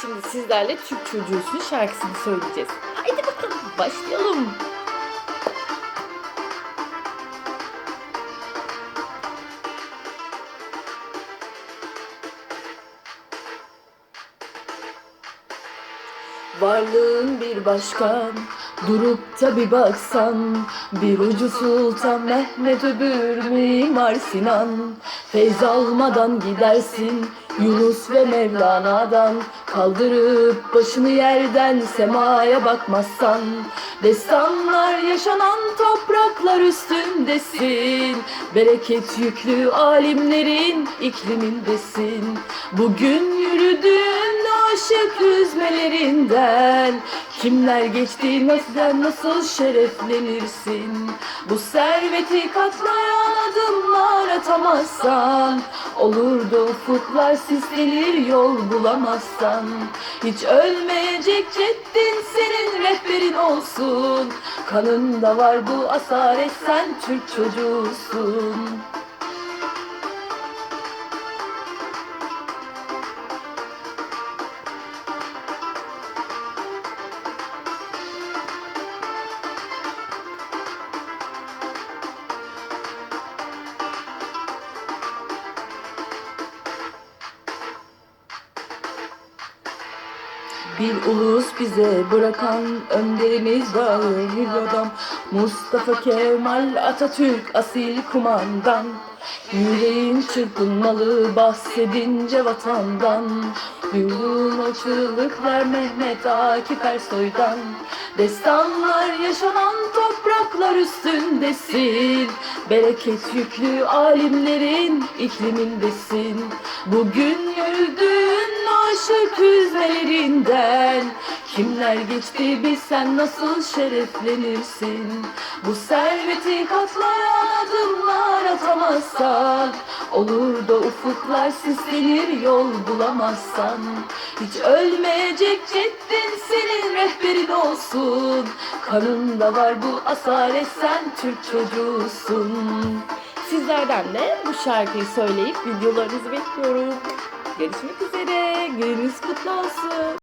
Şimdi sizlerle Türk Çocuğusun şarkısını söyleyeceğiz. Haydi bakalım başlayalım. Varlığın bir başkan Durup da bir baksan Bir ucu Sultan Mehmet öbür Mimar Sinan Feyz almadan gidersin Yunus ve Mevlana'dan Kaldırıp başını yerden Semaya bakmazsan Destanlar yaşanan topraklar üstündesin. Bereket yüklü alimlerin iklimindesin. Bugün yürüdüğün aşık hüzmelerinden Kimler geçti nasıl nasıl şereflenirsin? Bu serveti katlayan adımlar atamazsan Olur da ufuklar sislenir yol bulamazsan. Hiç ölmeyecek ceddin senin rehberin olsun. Kanında var bu asaret sen Türk çocuğusun Bir ulus bize bırakan önderimiz var. Bir adam Mustafa Kemal Atatürk asil kumandan Yüreğin çırpınmalı bahsedince vatandan. Duyduğun o çığlıklar Mehmet Akif Ersoy'dan. Destanlar yaşanan topraklar üstündesin Bereket yüklü alimlerin iklimindesin. Bugün yürüdüğün aşık hüzmelerinden Kimler geçti bilsen nasıl şereflenirsin? Bu serveti katlayan adımlar atamazsan Olur da ufuklar sislenir yol bulamazsan Hiç ölmeyecek ceddin senin rehberin olsun Kanında var bu asaret sen Türk çocuğusun Sizlerden de bu şarkıyı söyleyip videolarınızı bekliyorum. Görüşmek üzere. Gününüz kutlu olsun.